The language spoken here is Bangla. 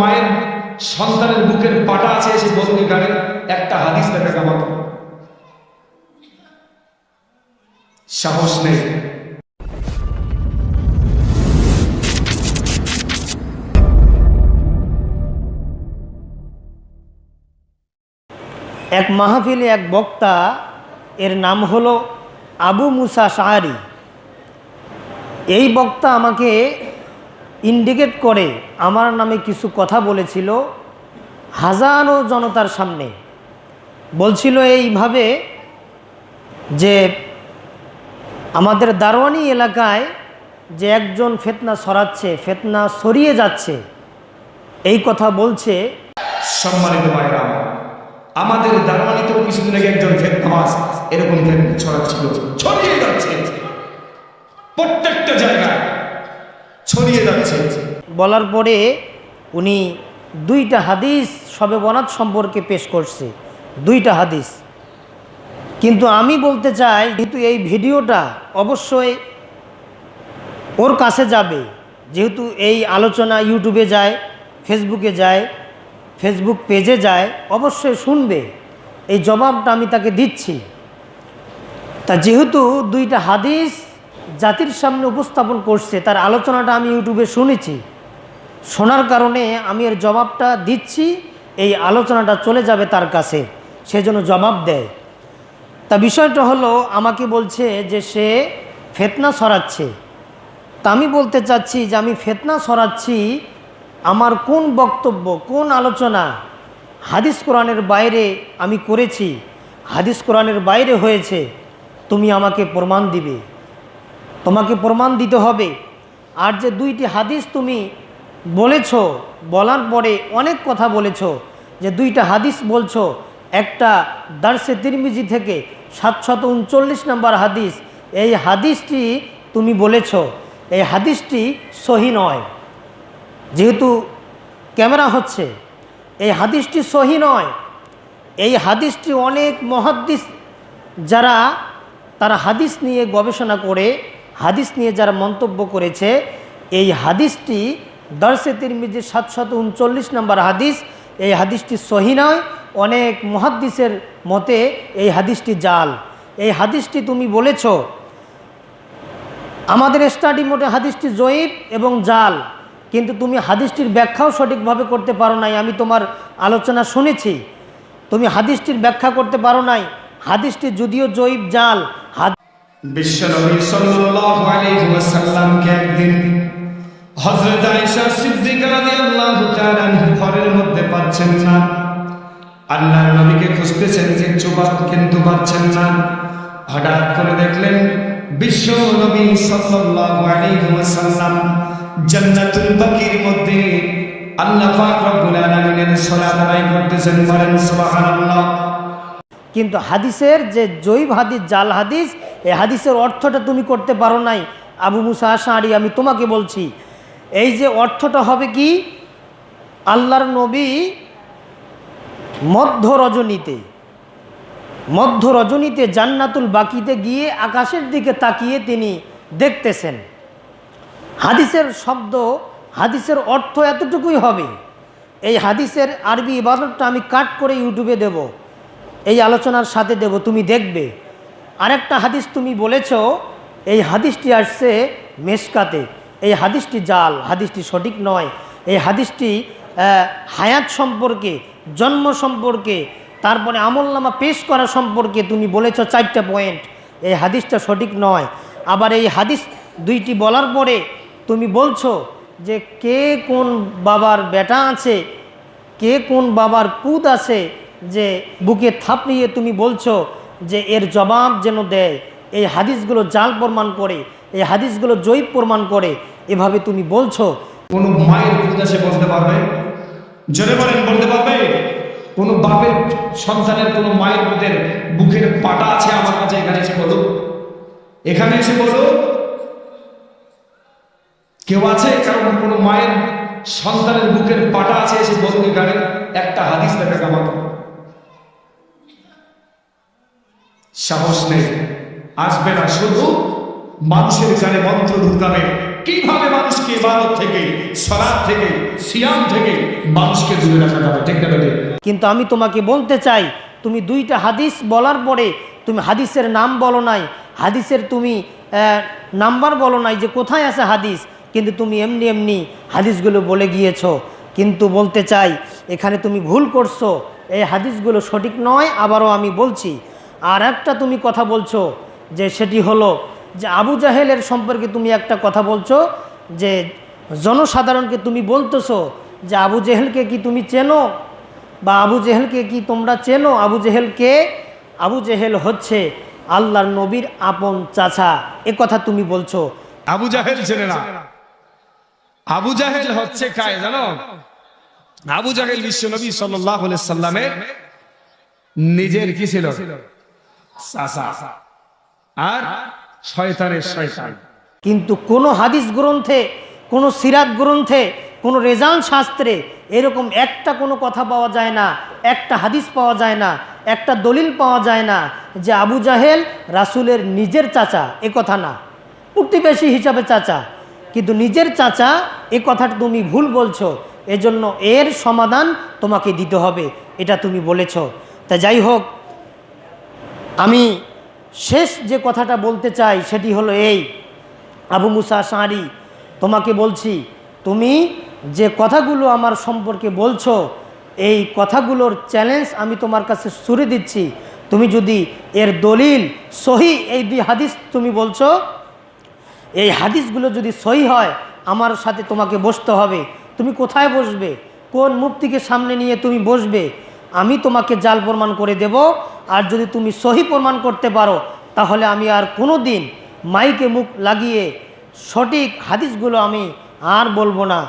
মায়ের সন্তানের বুকের পাটা আছে এসে বলুন এখানে একটা হাদিস দেখাক আমাকে সাহস নেই। এক মাহফিলে এক বক্তা, এর নাম হলো আবু মুসা সাহারি এই বক্তা আমাকে ইন্ডিকেট করে আমার নামে কিছু কথা বলেছিল হাজারো জনতার সামনে। বলছিল এইভাবে যে আমাদের দারোয়ানি এলাকায় যে একজন ফেতনা সরাচ্ছে, ফেতনা সরিয়ে যাচ্ছে, এই কথা বলছে। সম্মানিত আমাদের দারোয়ানিতেও কিছুদিন আগে একজন ফেতনামাজ এরকম ছড়াচ্ছিল যাচ্ছে। বলার পরে উনি দুইটা হাদিস সবে বনাত সম্পর্কে পেশ করছে, দুইটা হাদিস। কিন্তু আমি বলতে চাই, যেহেতু এই ভিডিওটা অবশ্যই ওর কাছে যাবে, যেহেতু এই আলোচনা ইউটিউবে যায়, ফেসবুকে যায়, ফেসবুক পেজে যায়, অবশ্যই শুনবে। এই জবাবটা আমি তাকে দিচ্ছি। তা যেহেতু দুইটা হাদিস জাতির সামনে উপস্থাপন করছে, তার আলোচনাটা আমি ইউটিউবে শুনেছি। শোনার কারণে আমি এর জবাবটা দিচ্ছি, এই আলোচনাটা চলে যাবে তার কাছে, সে যেন জবাব দেয়। তা বিষয়টা হলো, আমাকে বলছে যে সে ফেতনা সরাচ্ছে। তা আমি বলতে চাচ্ছি যে আমি ফেতনা সরাচ্ছি আমার কোন বক্তব্য, কোন আলোচনা হাদিস কোরআনের বাইরে আমি করেছি, হাদিস কোরআনের বাইরে হয়েছে, তুমি আমাকে প্রমাণ দিবে। তোমাকে প্রমাণ দিতে হবে। আর যে দুইটি হাদিস তুমি বলেছ, বলার পরে অনেক কথা বলেছ, যে দুইটা হাদিস বলছো, একটা দার্সে তিরমিজি থেকে সাতশত উনচল্লিশ নম্বর হাদিস, এই হাদিসটি তুমি বলেছ, এই হাদিসটি সহি নয়। যেহেতু ক্যামেরা হচ্ছে, এই হাদিসটি সহি নয়। এই হাদিসটি অনেক মহাদ্দিস যারা তারা হাদিস নিয়ে গবেষণা করে হাদিস নিয়ে যারা মন্তব্য করেছে, এই হাদিসটি দর্শে তিরমিজির সাতশত উনচল্লিশ নম্বর হাদিস, এই হাদিসটি সহি নয়, অনেক মহাদ্দিসের মতে এই হাদিসটি জাল। এই হাদিসটি তুমি বলেছ, আমাদের স্টাডি মোটে হাদিসটি জয়ীব এবং জাল, কিন্তু তুমি হাদিসটির ব্যাখ্যাও সঠিকভাবে করতে পারো নাই, আমি তোমার আলোচনা শুনেছি। তুমি হাদিসটির ব্যাখ্যা করতে পারো নাই, হাদিসটি যদিও জয়ীব জাল বিশ্বনবী সাল্লাল্লাহু আলাইহি ওয়াসাল্লামকে একদিন হযরত আয়েশা সিদ্দিকা রাদিয়াল্লাহু মধ্যে পাচ্ছেন না। আল্লাহর নবীকে খুঁজতেছেন চুবাত কিন্তু পাচ্ছেন না। হঠাৎ করে দেখলেন বিশ্ব নবী সাল্লাল্লাহু আলাইহি ওয়াসাল্লাম জান্নাতুল মধ্যে আল্লাহ পাক রব্বুল আলামিনের সালাত আদায় করতেছেন। বলেন সুবহানাল্লাহ। কিন্তু হাদিসের যে জৈব হাদিস, জাল হাদিস, এই হাদিসের অর্থটা তুমি করতে পারো নাই। আবু মুসা আশারি আমি তোমাকে বলছি, এই যে অর্থটা হবে কি? আল্লাহর নবী মধ্য রজনীতে মধ্য রজনীতে জান্নাতুল বাকিতে গিয়ে আকাশের দিকে তাকিয়ে তিনি দেখতেছেন। হাদিসের শব্দ, হাদিসের অর্থ এতটুকুই হবে। এই হাদিসের আরবি ইবাদতটা আমি কাট করে ইউটিউবে দেব। এই আলোচনার সাথে দেব, তুমি দেখবে। আরেকটা হাদিস তুমি বলেছ, এই হাদিসটি আসছে মেশকাতে। এই হাদিসটি জাল, হাদিসটি সঠিক নয়। এই হাদিসটি হায়াত সম্পর্কে, জন্ম সম্পর্কে, তারপরে আমলনামা পেশ করা সম্পর্কে তুমি বলেছ চারটা পয়েন্ট। এই হাদিসটা সঠিক নয়। আবার এই হাদিস দুইটি বলার পরে তুমি বলছো যে কে কোন বাবার বেটা আছে, কে কোন বাবার পুত আছে যে বুকে থাপড়িয়ে তুমি বলছো যে এর জবাব যেন দেয়। এই হাদিসগুলো জাল প্রমাণ করে, এই হাদিসগুলো জৈব প্রমাণ করে। এভাবে তুমি বলছো। কোন মায়ের সে বলতে পারবে? জোরে বলেন, বলতে পারবে? কোন বাপের সন্তানের কোন মায়ের বুকের বুকের পাটা আছে আমার কাছে? এখানে এসে বলো। এখানে এসে বলো। কেউ আছে? কারণ কোন মায়ের সন্তানের বুকের পাটা আছে, এসে বলুন এখানে। একটা হাদিস দেখাক আমাকে। সাহস নেই। আসবে না শুধু মানুষের কানে মন্ত্র ঢুকাবে। কীভাবে মানুষকে ইবাদত থেকে সলাদ থেকে, সিয়াম থেকে মানুষকে দূরে রাখা যাবে? ঠিক না কিন্তু আমি তোমাকে বলতে চাই, তুমি দুইটা হাদিস বলার পরে তুমি হাদিসের নাম বলো নাই, হাদিসের তুমি নাম্বার বলো নাই যে কোথায় আছে হাদিস, কিন্তু তুমি এমনি এমনি হাদিসগুলো বলে গিয়েছো। কিন্তু বলতে চাই, এখানে তুমি ভুল করছ, এই হাদিসগুলো সঠিক নয়, আবারও আমি বলছি আর একটা তুমি কথা বলছো যে সেটি হলো যে আবু জাহেলের সম্পর্কে তুমি একটা কথা বলছো যে জনসাধারণকে তুমি বলতেছো যে আবু জেহেলকে কি তুমি চেনো? বা আবু জেহেলকে কি তোমরা চেনো? আবু জেহেলকে? আবু জেহেল হচ্ছে আল্লাহর নবীর আপন চাচা। এ কথা তুমি বলছো। আবু জাহেল চেনে না। আবু জাহেল হচ্ছে কায় জানো? আবু জাহেল বিশ্ব নবী সাল্লামের নিজের কি ছিল? আর শয়তানের শয়তান। কিন্তু কোন হাদিস গ্রন্থে, কোন সিরাত গ্রন্থে, কোন রেজাল্ট শাস্ত্রে এরকম একটা কোনো কথা পাওয়া যায় না, একটা হাদিস পাওয়া যায় না, একটা দলিল পাওয়া যায় না যে আবু জাহেল রাসুলের নিজের চাচা, এ কথা না। প্রতিবেশী হিসাবে চাচা। কিন্তু নিজের চাচা, এ কথাটা তুমি ভুল বলছো, এজন্য এর সমাধান তোমাকে দিতে হবে, এটা তুমি বলেছ। তা যাই হোক আমি শেষ যে কথাটা বলতে চাই সেটি হলো এই। আবু মুসা সাঁড়ি তোমাকে বলছি, তুমি যে কথাগুলো আমার সম্পর্কে বলছো, এই কথাগুলোর চ্যালেঞ্জ আমি তোমার কাছে সুরে দিচ্ছি। তুমি যদি এর দলিল সহি এই দুই হাদিস তুমি বলছো, এই হাদিসগুলো যদি সহি হয়, আমার সাথে তোমাকে বসতে হবে। তুমি কোথায় বসবে? কোন মুক্তিকে সামনে নিয়ে তুমি বসবে? আমি তোমাকে জাল প্রমাণ করে দেব। আর যদি তুমি সহি প্রমাণ করতে পারো, তাহলে আমি আর কোনো দিন মাইকে মুখ লাগিয়ে সঠিক হাদিসগুলো আমি আর বলব না।